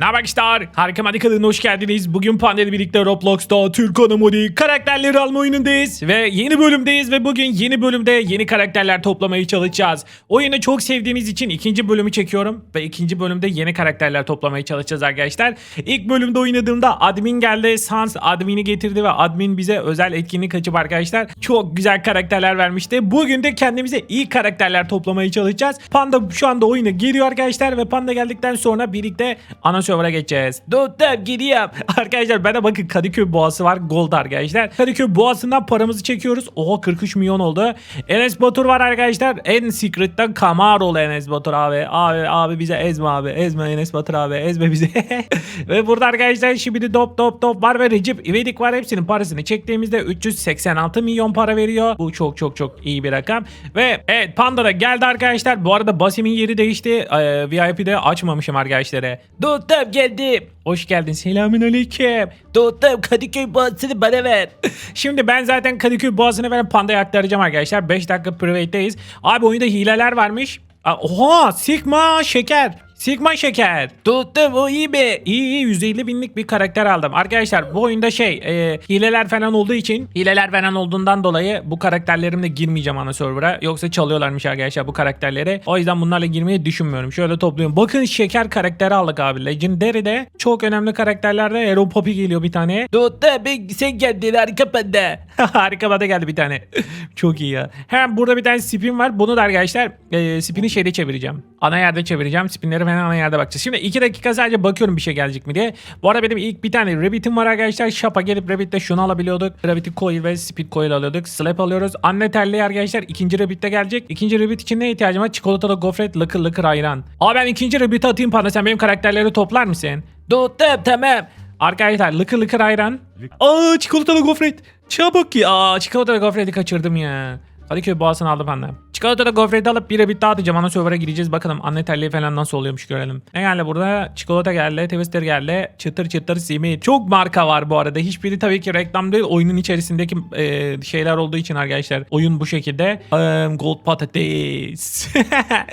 Ne haber arkadaşlar? Harika Madika'dan hoş geldiniz. Bugün Panda'yla birlikte Roblox'ta Türk Anamodi karakterleri alma oyunundayız. Ve yeni bölümdeyiz ve bugün yeni bölümde yeni karakterler toplamaya çalışacağız. Oyunu çok sevdiğiniz için ikinci bölümü çekiyorum. Ve ikinci bölümde yeni karakterler toplamaya çalışacağız arkadaşlar. İlk bölümde oynadığımda admin geldi. Sans admini getirdi ve admin bize özel etkinlik açıp arkadaşlar çok güzel karakterler vermişti. Bugün de kendimize iyi karakterler toplamaya çalışacağız. Panda şu anda oyuna giriyor arkadaşlar ve Panda geldikten sonra birlikte ana server'a geçeceğiz. Dostum gidiyorum. Arkadaşlar ben de bakın Kadıköy boğası var gold arkadaşlar. Kadıköy boğasından paramızı çekiyoruz. Oha 43 milyon oldu. Enes Batur var arkadaşlar. En secret'ten Camaro Enes Batur abi. Abi abi bize ezme abi. Ezme Enes Batur abi. Ezme bize. ve burada arkadaşlar şimdi dop dop dop var ve Recep İvedik var. Hepsinin parasını çektiğimizde 386 milyon para veriyor. Bu çok çok çok iyi bir rakam. Ve evet Panda da geldi arkadaşlar. Bu arada Basim'in yeri değişti. Ee, VIP'de açmamışım arkadaşlara. Dostum geldim. Hoş geldin. Selamün aleyküm. Dostum Kadıköy boğazını bana ver. Şimdi ben zaten Kadıköy boğazını veren Panda'ya aktaracağım arkadaşlar. 5 dakika private'deyiz. Abi oyunda hileler varmış. Oha Sigma şeker. Sigma şeker. Tuttum o iyi mi? İyi iyi 150 binlik bir karakter aldım. Arkadaşlar bu oyunda şey e, hileler falan olduğu için hileler falan olduğundan dolayı bu karakterlerimle girmeyeceğim ana server'a. Yoksa çalıyorlarmış arkadaşlar bu karakterleri. O yüzden bunlarla girmeyi düşünmüyorum. Şöyle topluyorum. Bakın şeker karakteri aldık abi. Legendary'de çok önemli karakterlerde Hero Poppy geliyor bir tane. Tuttum ben sen geldin harika bende. harika bende geldi bir tane. çok iyi ya. Hem burada bir tane spin var. Bunu da arkadaşlar e, spin'i şeyde çevireceğim. Ana yerde çevireceğim. Spinleri falan ana yerde bakacağız. Şimdi 2 dakika sadece bakıyorum bir şey gelecek mi diye. Bu arada benim ilk bir tane Rabbit'im var arkadaşlar. Shop'a gelip Rabbit'te şunu alabiliyorduk. Rabbit'i coil ve speed coil alıyorduk. Slap alıyoruz. Anne terliği arkadaşlar ikinci Rabbit'te gelecek. İkinci Rabbit için ne ihtiyacım var? Çikolatalı gofret, lıkır lıkır ayran. Aa ben ikinci Rabbit'i atayım bana. Sen benim karakterleri toplar mısın? Tuttum tamam. Arkadaşlar lıkır lıkır ayran. Aa çikolatalı gofret. Çabuk ya. Aa çikolatalı gofreti kaçırdım ya. Kadıköy boğazını aldım benden. Çikolatalı gofreti alıp bir bir dağıtacağım. Ana server'a gireceğiz. Bakalım anne terliği falan nasıl oluyormuş görelim. Ne geldi burada? Çikolata geldi. Twister geldi. Çıtır çıtır simit. Çok marka var bu arada. Hiçbiri tabii ki reklam değil. Oyunun içerisindeki e, şeyler olduğu için arkadaşlar. Oyun bu şekilde. Eee, gold patates.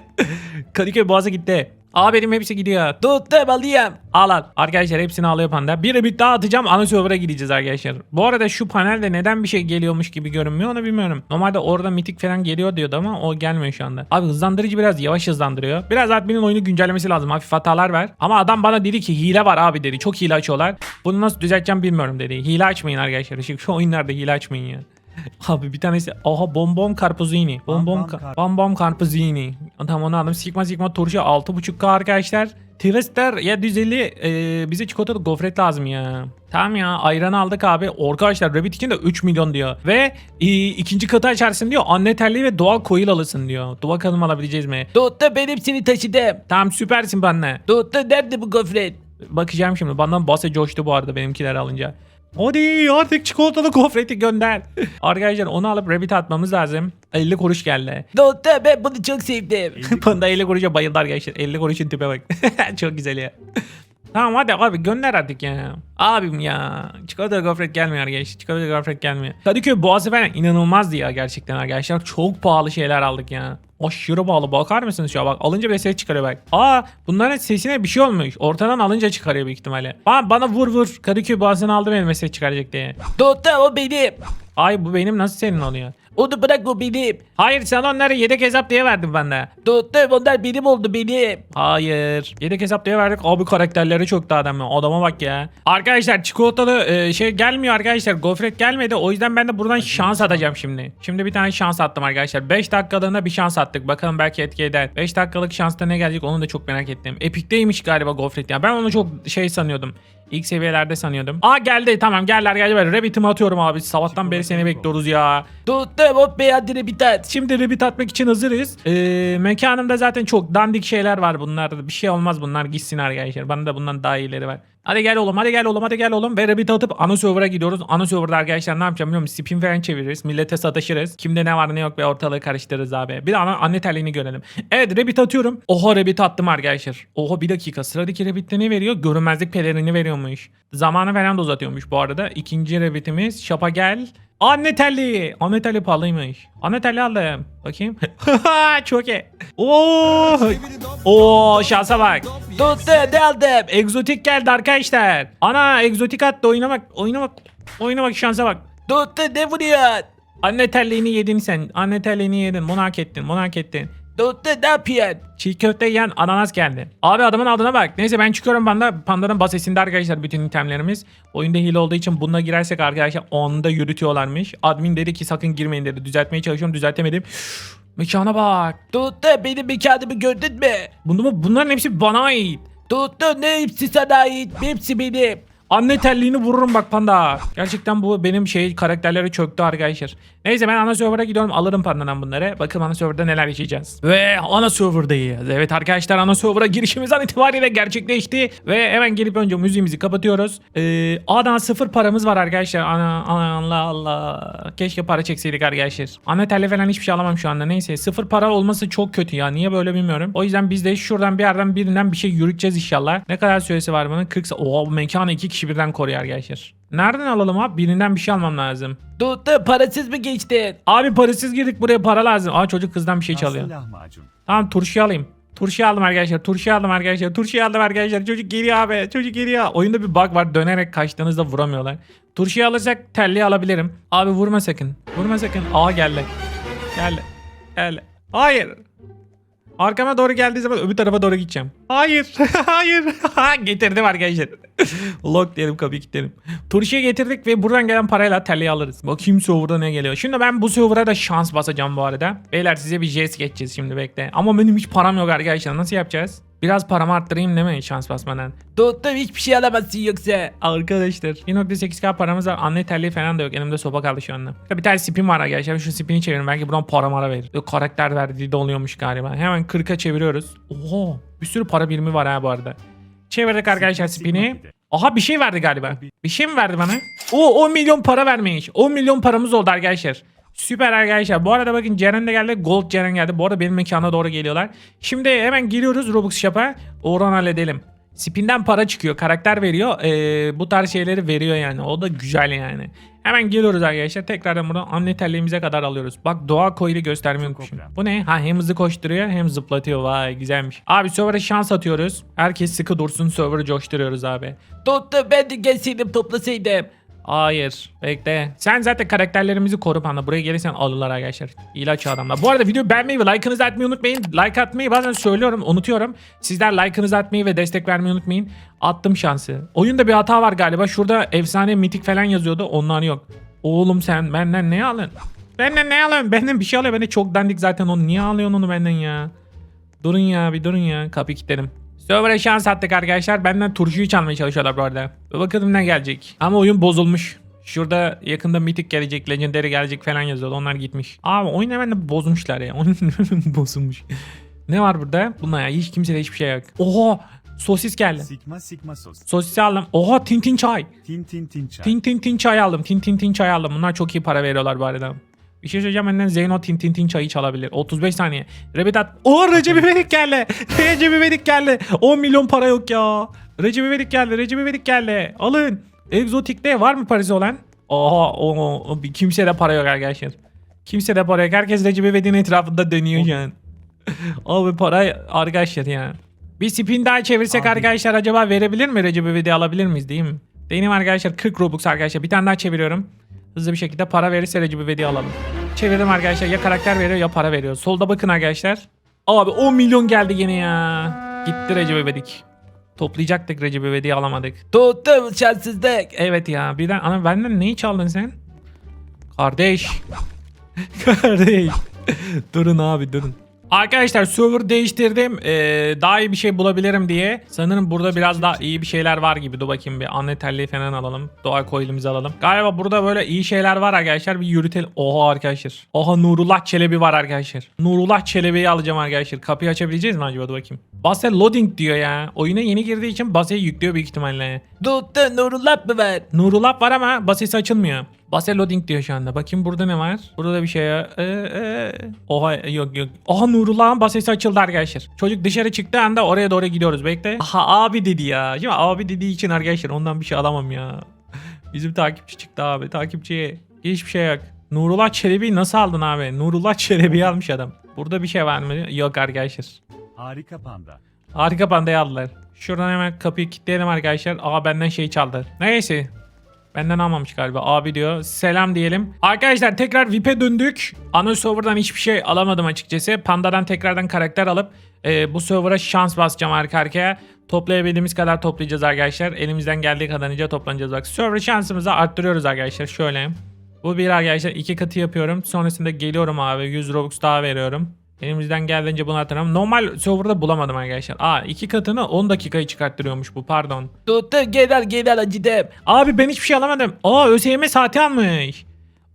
Kadıköy boğaza gitti. Aa benim hepsi gidiyor. Tuttum alayım. Al al. Arkadaşlar hepsini alıyor panda. Bir bir daha atacağım. Ana server'a gideceğiz arkadaşlar. Bu arada şu panelde neden bir şey geliyormuş gibi görünmüyor onu bilmiyorum. Normalde orada mitik falan geliyor diyordu ama o gelmiyor şu anda. Abi hızlandırıcı biraz yavaş hızlandırıyor. Biraz adminin oyunu güncellemesi lazım. Hafif hatalar var. Ama adam bana dedi ki hile var abi dedi. Çok hile açıyorlar. Bunu nasıl düzelteceğim bilmiyorum dedi. Hile açmayın arkadaşlar. Şu, şu oyunlarda hile açmayın ya. Abi bir tanesi aha bonbon karpuzini. Bam ka- kar- bonbon karpuzini. Tamam onu aldım. Sigma Sigma turşu 6.5k arkadaşlar. Twister 750 e, bize çikolatalı gofret lazım ya. Tamam ya ayran aldık abi. Arkadaşlar Rabbit için de 3 milyon diyor. Ve e, ikinci katı açarsın diyor. Anne terliği ve doğal koyul alırsın diyor. Dua kanım alabileceğiz mi? Tuttu ben hepsini taşıdım. Tamam süpersin benle. Tuttu nerede bu gofret? Bakacağım şimdi. Benden bahse coştu bu arada benimkiler alınca. Hadi artık çikolatalı gofreti gönder. Arkadaşlar onu alıp Rabbit atmamız lazım. 50 kuruş geldi. Doktor ben bunu çok sevdim. Panda 50 kuruşa bayıldı arkadaşlar. 50 kuruşun tipe bak. çok güzel ya. Tamam hadi abi gönder artık ya. Abim ya. Çikolata gofret gelmiyor arkadaşlar. Çikolata gofret gelmiyor. Kadıköy Boğazı falan inanılmazdı ya gerçekten arkadaşlar. Çok pahalı şeyler aldık ya. Aşırı pahalı. Bakar mısınız şu an bak. Alınca bir ses çıkarıyor bak. Aa bunların sesine bir şey olmuş. Ortadan alınca çıkarıyor büyük ihtimalle. Aa, bana vur vur. Kadıköy Boğazı'nı aldım elime ses çıkaracak diye. Doktor o benim. Ay bu benim nasıl senin oluyor? Onu bırak o benim. Hayır sen onları yedek hesap diye verdin bana. Doktor onlar benim oldu benim. Hayır. Yedek hesap diye verdik. Abi karakterleri çok da adam. Adama bak ya. Arkadaşlar çikolatalı e, şey gelmiyor arkadaşlar. Gofret gelmedi. O yüzden ben de buradan şans atacağım şimdi. Şimdi bir tane şans attım arkadaşlar. 5 dakikalığına bir şans attık. Bakalım belki etki eder. 5 dakikalık şansta ne gelecek onu da çok merak ettim. Epic'teymiş galiba Gofret ya. Ben onu çok şey sanıyordum. İlk seviyelerde sanıyordum. Aa geldi tamam geldiler geldi. Ben Rabbit'imi atıyorum abi. Sabahtan beri seni bekliyoruz ya. Tuttum hop be. Şimdi Rabbit atmak için hazırız. Ee, mekanımda zaten çok dandik şeyler var bunlarda. Bir şey olmaz bunlar gitsin arkadaşlar. Bana da bundan daha iyileri var. Hadi gel oğlum hadi gel oğlum hadi gel oğlum. Ve Rabbit atıp ana server'a gidiyoruz. Ana server'da arkadaşlar ne yapacağım biliyor musun? Spin falan çeviririz. Millete sataşırız. Kimde ne var ne yok ve ortalığı karıştırırız abi. Bir de anne terliğini görelim. Evet Rabbit atıyorum. Oha Rabbit attım arkadaşlar. Oha bir dakika sıradaki Rabbit'te ne veriyor? Görünmezlik pelerini veriyormuş. Zamanı falan da uzatıyormuş bu arada. İkinci Rabbit'imiz Şapa gel. Anne telli. Anne telli pahalıymış. Anne telli aldım. Bakayım. Çok iyi. Oo. Oo şansa bak. Tuttu ne aldım. Egzotik geldi arkadaşlar. Ana egzotik attı bak. Oyuna bak şansa bak. Tuttu ne vuruyorsun? Anne telliğini yedin sen. Anne telliğini yedin. Bunu hak ettin. Bunu hak ettin. Tuttu ne yapıyorsun? Çiğ köfte yiyen ananas geldi. Abi adamın adına bak. Neyse ben çıkıyorum panda. Panda'nın basesinde arkadaşlar bütün itemlerimiz. Oyunda hile olduğu için bununla girersek arkadaşlar onda yürütüyorlarmış. Admin dedi ki sakın girmeyin dedi. Düzeltmeye çalışıyorum düzeltemedim. Mekana bak. Tuttu benim mekanımı gördün mü? Bunu, bunların hepsi bana ait. Tuttu ne hepsi sana ait. Hepsi benim. Anne telliğini vururum bak panda. Gerçekten bu benim şey karakterleri çöktü arkadaşlar. Neyse ben ana server'a gidiyorum alırım pandadan bunları. Bakın ana server'da neler yaşayacağız. Ve ana server'dayız. Evet arkadaşlar ana server'a girişimiz an itibariyle gerçekleşti. Ve hemen gelip önce müziğimizi kapatıyoruz. Ee, A'dan sıfır paramız var arkadaşlar. Ana, ana Allah Allah. Keşke para çekseydik arkadaşlar. Ana telli falan hiçbir şey alamam şu anda. Neyse sıfır para olması çok kötü ya. Niye böyle bilmiyorum. O yüzden biz de şuradan bir yerden birinden bir şey yürüteceğiz inşallah. Ne kadar süresi var bunun? 40 sa- Oo bu mekanı iki kişi birden koruyor arkadaşlar. Nereden alalım abi? Birinden bir şey almam lazım. Tuttu parasız mı geçtin? Abi parasız girdik buraya para lazım. Aa çocuk kızdan bir şey çalıyor. Lahmacun. Tamam turşu alayım. Turşu aldım arkadaşlar. Turşu aldım arkadaşlar. Turşu aldım arkadaşlar. Çocuk geliyor abi. Çocuk geliyor. Oyunda bir bug var. Dönerek kaçtığınızda vuramıyorlar. Turşuyu alırsak telli alabilirim. Abi vurma sakın. Vurma sakın. Aa geldi. Geldi. Geldi. Hayır. Arkama doğru geldiği zaman öbür tarafa doğru gideceğim. Hayır. Hayır. Ha, Getirdim arkadaşlar. Lock diyelim kapıyı kilitledim. Turşuya getirdik ve buradan gelen parayla telliyi alırız. Bakayım serverda ne geliyor. Şimdi ben bu server'a da şans basacağım bu arada. Beyler size bir jest geçeceğiz şimdi bekle. Ama benim hiç param yok arkadaşlar. Nasıl yapacağız? Biraz paramı arttırayım değil mi şans basmadan? Tuttum hiçbir şey alamazsın yoksa. Arkadaşlar 1.8k paramız var. Anne terliği falan da yok. Elimde sopa kaldı şu anda. Bir tane spin var arkadaşlar. Şu spini çevirin. Belki buradan para mara verir. Karakter verdiği de oluyormuş galiba. Hemen 40'a çeviriyoruz. Oho bir sürü para birimi var ha bu arada. Çevirdik arkadaşlar spini. Aha bir şey verdi galiba. Bir şey mi verdi bana? Oo 10 milyon para vermiş. 10 milyon paramız oldu arkadaşlar. Süper arkadaşlar. Bu arada bakın Ceren de geldi. Gold Ceren geldi. Bu arada benim mekana doğru geliyorlar. Şimdi hemen giriyoruz Robux Shop'a. Oradan halledelim. Spin'den para çıkıyor. Karakter veriyor. Ee, bu tarz şeyleri veriyor yani. O da güzel yani. Hemen geliyoruz arkadaşlar. Tekrardan buradan anne terliğimize kadar alıyoruz. Bak doğa koyunu göstermeyi unutmuşum. Bu ne? Ha hem hızlı koşturuyor hem zıplatıyor. Vay güzelmiş. Abi server'a şans atıyoruz. Herkes sıkı dursun server'ı coşturuyoruz abi. Tuttu ben de gelseydim toplasaydım. Hayır. Bekle. Sen zaten karakterlerimizi koru panda. Buraya gelirsen alırlar arkadaşlar. İlaç adamlar. Bu arada videoyu beğenmeyi ve like'ınızı atmayı unutmayın. Like atmayı bazen söylüyorum unutuyorum. Sizler like'ınızı atmayı ve destek vermeyi unutmayın. Attım şansı. Oyunda bir hata var galiba. Şurada efsane mitik falan yazıyordu. Onlar yok. Oğlum sen benden ne alın? Benden ne alın? Benden bir şey alıyor. Ben de çok dandik zaten onu. Niye alıyorsun onu benden ya? Durun ya bir durun ya. Kapıyı kilitledim. Server'a şans attık arkadaşlar. Benden turşuyu çalmaya çalışıyorlar bu arada. Bakalım ne gelecek. Ama oyun bozulmuş. Şurada yakında mitik gelecek, legendary gelecek falan yazıyordu. Onlar gitmiş. Abi oyun hemen de bozmuşlar ya. Oyun bozulmuş. Ne var burada? Bunlar ya. Hiç kimsede hiçbir şey yok. Oha! Sosis geldi. Sigma sigma sos. Sosisi aldım. Oha tin tin çay. Tin tin tin çay. Tin tin tin çay aldım. Tin tin tin çay aldım. Bunlar çok iyi para veriyorlar bu arada. Bir şey söyleyeceğim benden Zeyno tin tin tin çayı çalabilir. 35 saniye. Rebet at. Oo Recep İvedik geldi. Recep İvedik geldi. 10 milyon para yok ya. Recep İvedik geldi. Recep İvedik geldi. Alın. Egzotik'te var mı parası olan? Oha o, o, o, kimse de para yok arkadaşlar. Kimse de para yok. Herkes Recep İvedik'in etrafında dönüyor an. Abi para arkadaşlar ya. Bir spin daha çevirsek Abi. arkadaşlar acaba verebilir mi Recep İvedik'i alabilir miyiz değil mi? Benim arkadaşlar 40 Robux arkadaşlar. Bir tane daha çeviriyorum. Hızlı bir şekilde para verirse Recep İvedik'i alalım. Çevirdim arkadaşlar. Ya karakter veriyor ya para veriyor. Solda bakın arkadaşlar. Abi 10 milyon geldi yine ya. Gitti Recep İvedik. Toplayacaktık Recep İvedik'i alamadık. Tuttum şanssızlık. Evet ya birden ana benden neyi çaldın sen? Kardeş. Kardeş. durun abi durun. Arkadaşlar server değiştirdim. Ee, daha iyi bir şey bulabilirim diye. Sanırım burada biraz daha iyi bir şeyler var gibi. Dur bakayım bir anne terliği falan alalım. Doğa coil'imizi alalım. Galiba burada böyle iyi şeyler var arkadaşlar. Bir yürütelim. Oha arkadaşlar. Oha Nurullah Çelebi var arkadaşlar. Nurullah Çelebi'yi alacağım arkadaşlar. Kapıyı açabileceğiz mi acaba? Dur bakayım. Base loading diyor ya. Oyuna yeni girdiği için baseyi yüklüyor büyük ihtimalle. Tuttu Nurullah mı var? Nurullah var ama basesi açılmıyor. Base loading diyor şu anda. Bakayım burada ne var? Burada da bir şey ya. Ee, ee. Oha yok yok. Oha Nurullah'ın basesi açıldı arkadaşlar. Çocuk dışarı çıktığı anda oraya doğru gidiyoruz. Bekle. Aha abi dedi ya. Şimdi abi dediği için arkadaşlar ondan bir şey alamam ya. Bizim takipçi çıktı abi. Takipçi. Hiçbir şey yok. Nurullah Çelebi'yi nasıl aldın abi? Nurullah Çelebi'yi almış adam. Burada bir şey var mı? Yok arkadaşlar. Harika panda. Harika pandayı aldılar. Şuradan hemen kapıyı kilitleyelim arkadaşlar. Aa benden şey çaldı. Neyse. Benden almamış galiba. Abi diyor. Selam diyelim. Arkadaşlar tekrar VIP'e döndük. Ana serverdan hiçbir şey alamadım açıkçası. Panda'dan tekrardan karakter alıp e, bu server'a şans basacağım arka arkaya. Toplayabildiğimiz kadar toplayacağız arkadaşlar. Elimizden geldiği kadarınca toplanacağız. Bak server şansımızı arttırıyoruz arkadaşlar. Şöyle. Bu bir arkadaşlar iki katı yapıyorum. Sonrasında geliyorum abi. 100 Robux daha veriyorum. Elimizden geldiğince bunu atarım. Normal serverda bulamadım arkadaşlar. Aa iki katını 10 dakikayı çıkarttırıyormuş bu pardon. Tuttu genel genel acıdım. Abi ben hiçbir şey alamadım. Aa ÖSYM saati almış.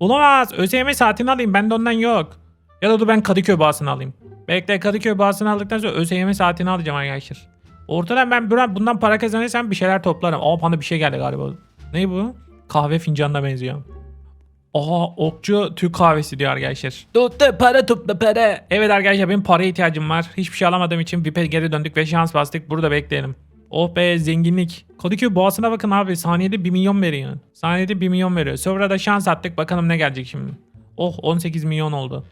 Olamaz. ÖSYM saatini alayım. Bende ondan yok. Ya da dur ben Kadıköy bağısını alayım. Bekle Kadıköy bağısını aldıktan sonra ÖSYM saatini alacağım arkadaşlar. Ortadan ben bundan para kazanırsam bir şeyler toplarım. Aa bana bir şey geldi galiba. Ne bu? Kahve fincanına benziyor. Aa okçu Türk kahvesi diyor arkadaşlar. Tuttu para topla para. Evet arkadaşlar benim paraya ihtiyacım var. Hiçbir şey alamadığım için VIP'e geri döndük ve şans bastık. Burada bekleyelim. Oh be zenginlik. Kadıköy boğasına bakın abi. Saniyede 1 milyon veriyor. Saniyede 1 milyon veriyor. Sonra da şans attık. Bakalım ne gelecek şimdi. Oh 18 milyon oldu.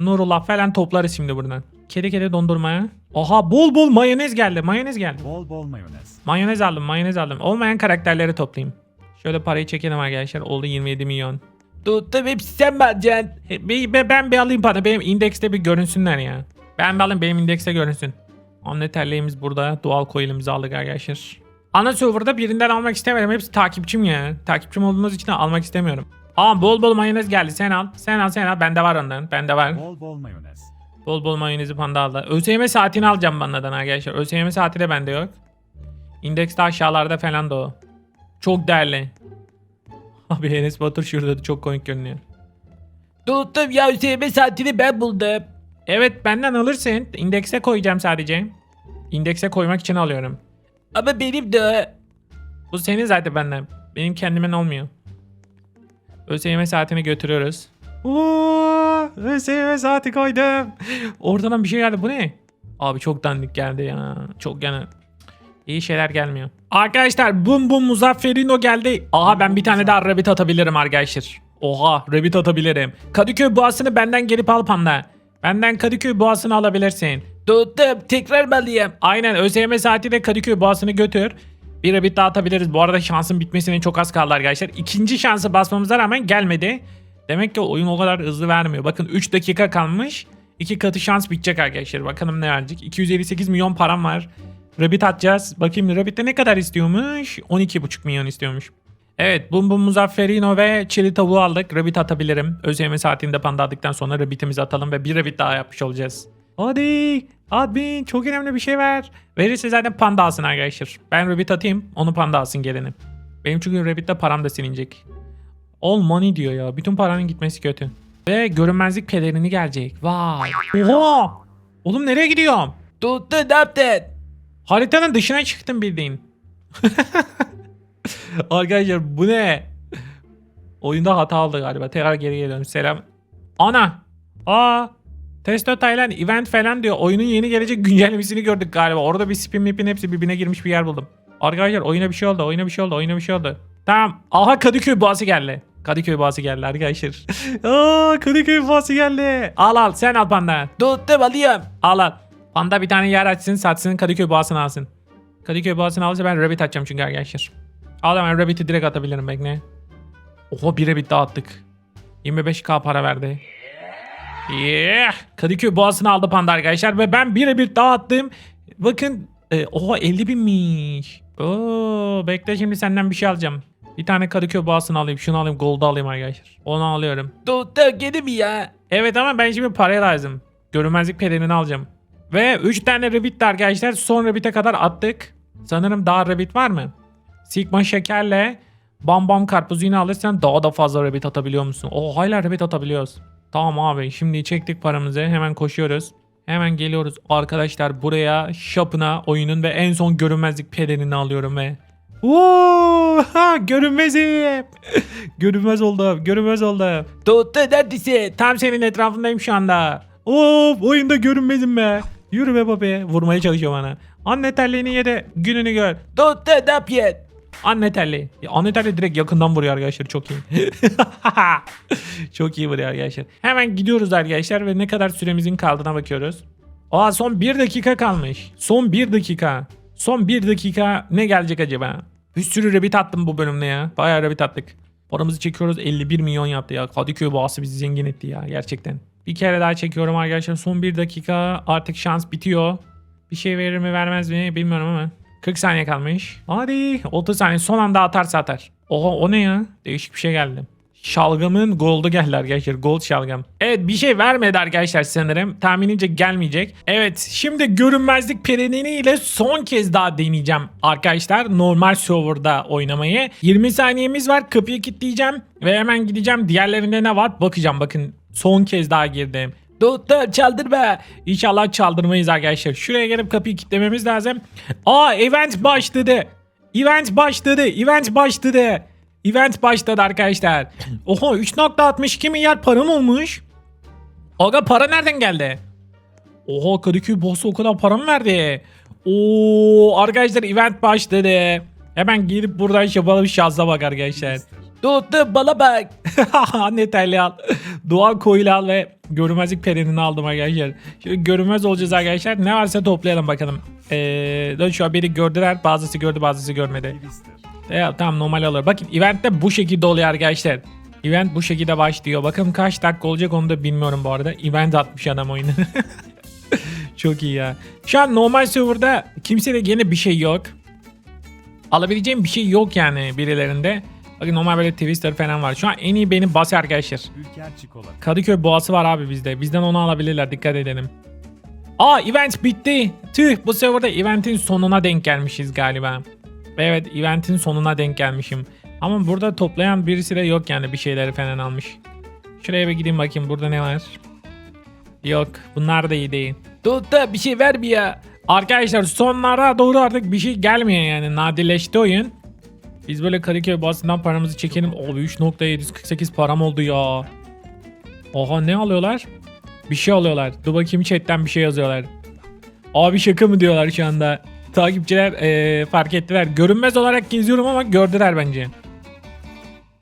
Nurullah falan toplarız şimdi buradan. Kedi kedi dondurmaya. Aha bol bol mayonez geldi. Mayonez geldi. Bol bol mayonez. Mayonez aldım mayonez aldım. Olmayan karakterleri toplayayım. Şöyle parayı çekelim arkadaşlar. Oldu 27 milyon. Tuttu hepsi sen mi alacaksın? Bir- bir- ben bir alayım bana. Benim indekste bir görünsünler ya. Ben bir alayım benim indekste görünsün. Anne terliğimiz burada. Doğal coil'imizi aldık arkadaşlar. Ana serverda birinden almak istemiyorum. Hepsi takipçim ya. Takipçim olduğumuz için almak istemiyorum. Aa bol bol mayonez geldi. Sen al. Sen al sen al. Bende var ondan. Bende var. Bol bol mayonez. Bol bol mayonezi panda aldı. ÖSYM saatini alacağım bandadan arkadaşlar. ÖSYM saati de bende yok. İndekste aşağılarda falan da o. Çok değerli. Abi Enes Batur şurada da çok komik görünüyor. Tuttum ya Hüseyin saatini ben buldum. Evet benden alırsın. İndekse koyacağım sadece. İndekse koymak için alıyorum. Ama benim de. Bu senin zaten benden. Benim kendimin olmuyor. ÖSYM saatini götürüyoruz. Oo, ÖSYM saati koydum. Oradan bir şey geldi. Bu ne? Abi çok dandik geldi ya. Çok yani. İyi şeyler gelmiyor. Arkadaşlar bum bum Muzafferino geldi. Aha ben bir tane daha rabbit atabilirim arkadaşlar. Oha rabbit atabilirim. Kadıköy boğasını benden gelip al panda. Benden Kadıköy boğasını alabilirsin. Tuttum tekrar mı alayım? Aynen ÖSYM saatiyle Kadıköy boğasını götür. Bir rabbit daha atabiliriz. Bu arada şansın bitmesine çok az kaldı arkadaşlar. İkinci şansı basmamıza rağmen gelmedi. Demek ki oyun o kadar hızlı vermiyor. Bakın 3 dakika kalmış. 2 katı şans bitecek arkadaşlar. Bakalım ne verecek. 258 milyon param var. Rabbit atacağız. Bakayım Rabbit'te ne kadar istiyormuş? 12,5 milyon istiyormuş. Evet Bum Bum Muzafferino ve Çili tavuğu aldık. Rabbit atabilirim. ÖSYM saatinde panda aldıktan sonra Rabbit'imizi atalım ve bir Rabbit daha yapmış olacağız. Hadi admin çok önemli bir şey ver. Verirse zaten panda alsın arkadaşlar. Ben Rabbit atayım onu panda alsın geleni. Benim çünkü Rabbit'te param da silinecek. All money diyor ya. Bütün paranın gitmesi kötü. Ve görünmezlik pelerini gelecek. Vay. Oha. Oğlum nereye gidiyorum? Tuttu ne yaptın? Haritanın dışına çıktım bildiğin. Arkadaşlar bu ne? Oyunda hata aldı galiba. Tekrar geri geliyorum. Selam. Ana. Aa. Testo Thailand event falan diyor. Oyunun yeni gelecek güncellemesini gördük galiba. Orada bir spin mipin hepsi birbirine girmiş bir yer buldum. Arkadaşlar oyuna bir şey oldu. Oyuna bir şey oldu. Oyuna bir şey oldu. Tamam. Aha Kadıköy boğası geldi. Kadıköy boğası geldi arkadaşlar. Aa Kadıköy boğası geldi. Al al sen al panda. Tuttum alıyorum. Al al. Panda bir tane yer açsın satsın Kadıköy boğasını alsın. Kadıköy boğasını alırsa ben rabbit atacağım çünkü arkadaşlar. Al hemen rabbit'i direkt atabilirim bekle. Oha bir rabbit daha attık. 25k para verdi. Yeah. Kadıköy boğasını aldı panda arkadaşlar ve ben bir rabbit daha attım. Bakın e, oha 50 binmiş. Oo, bekle şimdi senden bir şey alacağım. Bir tane Kadıköy boğasını alayım. Şunu alayım. Gold'u alayım arkadaşlar. Onu alıyorum. Tuttu gene mi ya? Evet ama ben şimdi paraya lazım. Görünmezlik pelerini alacağım. Ve 3 tane rabbit arkadaşlar son rabbit'e kadar attık. Sanırım daha rabbit var mı? Sigma şekerle bam bam karpuzu yine alırsan daha da fazla rabbit atabiliyor musun? Oh hala rabbit atabiliyoruz. Tamam abi şimdi çektik paramızı hemen koşuyoruz. Hemen geliyoruz arkadaşlar buraya shop'ına oyunun ve en son görünmezlik pelerini alıyorum ve Oo, ha, görünmezim. Görünmez oldum. Görünmez oldum. Tuttu neredesin? Tam senin etrafındayım şu anda. Of oyunda görünmezim be. Yürü be babi. Vurmaya çalışıyor bana. Anne terliğini ye de gününü gör. Tuttu ne yapıyorsun? Anne telli. Ya, Anne telli direkt yakından vuruyor arkadaşlar çok iyi. çok iyi vuruyor arkadaşlar. Hemen gidiyoruz arkadaşlar ve ne kadar süremizin kaldığına bakıyoruz. Aa son 1 dakika kalmış. Son 1 dakika. Son 1 dakika ne gelecek acaba? Bir sürü rabbit attım bu bölümde ya. Bayağı rabbit attık. Paramızı çekiyoruz 51 milyon yaptı ya. Kadıköy boğası bizi zengin etti ya gerçekten. Bir kere daha çekiyorum arkadaşlar. Son 1 dakika artık şans bitiyor. Bir şey verir mi vermez mi bilmiyorum ama. 40 saniye kalmış. Hadi 30 saniye son anda atarsa atar. Oha o ne ya? Değişik bir şey geldi. Şalgamın gold'u geldi arkadaşlar. Gold şalgam. Evet bir şey vermedi arkadaşlar sanırım. Tahminimce gelmeyecek. Evet şimdi görünmezlik ile son kez daha deneyeceğim arkadaşlar. Normal serverda oynamayı. 20 saniyemiz var. Kapıyı kilitleyeceğim. Ve hemen gideceğim. Diğerlerinde ne var? Bakacağım bakın. Son kez daha girdim. Dostum çaldırma. İnşallah çaldırmayız arkadaşlar. Şuraya gelip kapıyı kilitlememiz lazım. Aa event başladı. Event başladı. Event başladı. Event başladı arkadaşlar. Oha 3.62 milyar param olmuş. Aga para nereden geldi? Oha Kadıköy boss'u o kadar para mı verdi? Oo arkadaşlar event başladı. Hemen girip buradan yapalım şansa bak arkadaşlar. Dostum bana bak. Anne telli al. Doğal koyulu al ve görünmezlik perenini aldım arkadaşlar. Şimdi görünmez olacağız arkadaşlar. Ne varsa toplayalım bakalım. Ee, dur şu an biri gördüler. Bazısı gördü bazısı görmedi. Ya, tamam normal olur. Bakın event de bu şekilde oluyor arkadaşlar. Event bu şekilde başlıyor. Bakın kaç dakika olacak onu da bilmiyorum bu arada. Event atmış adam oyunu. Çok iyi ya. Şu an normal serverda kimsede gene bir şey yok. Alabileceğim bir şey yok yani birilerinde. Bakın normal böyle Twister falan var. Şu an en iyi benim bas arkadaşlar. Kadıköy boğası var abi bizde. Bizden onu alabilirler dikkat edelim. Aa event bitti. Tüh bu serverda eventin sonuna denk gelmişiz galiba. Evet eventin sonuna denk gelmişim. Ama burada toplayan birisi de yok yani bir şeyleri falan almış. Şuraya bir gideyim bakayım burada ne var. Yok bunlar da iyi değil. Dostum bir şey ver bir ya. Arkadaşlar sonlara doğru artık bir şey gelmiyor yani nadirleşti oyun. Biz böyle Kadıköy boğazından paramızı çekelim. Abi 3.748 param oldu ya. Oha ne alıyorlar? Bir şey alıyorlar. Dur bakayım chatten bir şey yazıyorlar. Abi şaka mı diyorlar şu anda. Takipçiler eee, fark ettiler. Görünmez olarak geziyorum ama gördüler bence.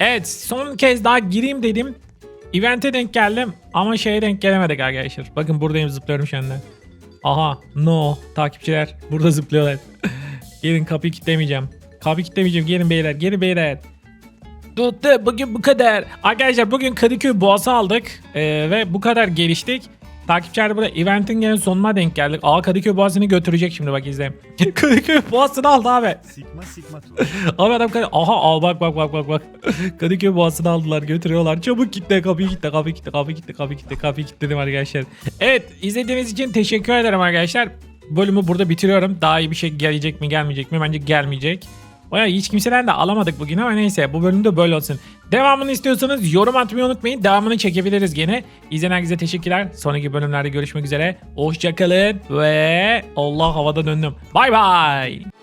Evet son kez daha gireyim dedim. Event'e denk geldim ama şeye denk gelemedik arkadaşlar. Bakın buradayım zıplıyorum şu anda. Aha no takipçiler burada zıplıyorlar. gelin kapıyı kilitlemeyeceğim. Kapıyı kilitlemeyeceğim gelin beyler gelin beyler. Dostum bugün bu kadar. Arkadaşlar bugün Kadıköy Boğaz'ı aldık ee, ve bu kadar geliştik. Takipçiler burada eventin gene sonuna denk geldik. Aa Kadıköy Boğazı'nı götürecek şimdi bak izle. Kadıköy Boğazı'nı aldı abi. Sigma Sigma. Abi adam Kadı- aha al bak bak bak bak bak. Kadıköy Boğazı'nı aldılar götürüyorlar. Çabuk kitle kapıyı kitle kapıyı kitle kapıyı kitle kapıyı kitle kapıyı kilitledim arkadaşlar. Evet izlediğiniz için teşekkür ederim arkadaşlar. Bölümü burada bitiriyorum. Daha iyi bir şey gelecek mi gelmeyecek mi? Bence gelmeyecek. Baya hiç kimseden de alamadık bugün ama neyse bu bölümde böyle olsun. Devamını istiyorsanız yorum atmayı unutmayın. Devamını çekebiliriz gene. İzleyen herkese teşekkürler. Sonraki bölümlerde görüşmek üzere. Hoşçakalın ve Allah havada döndüm. Bay bay.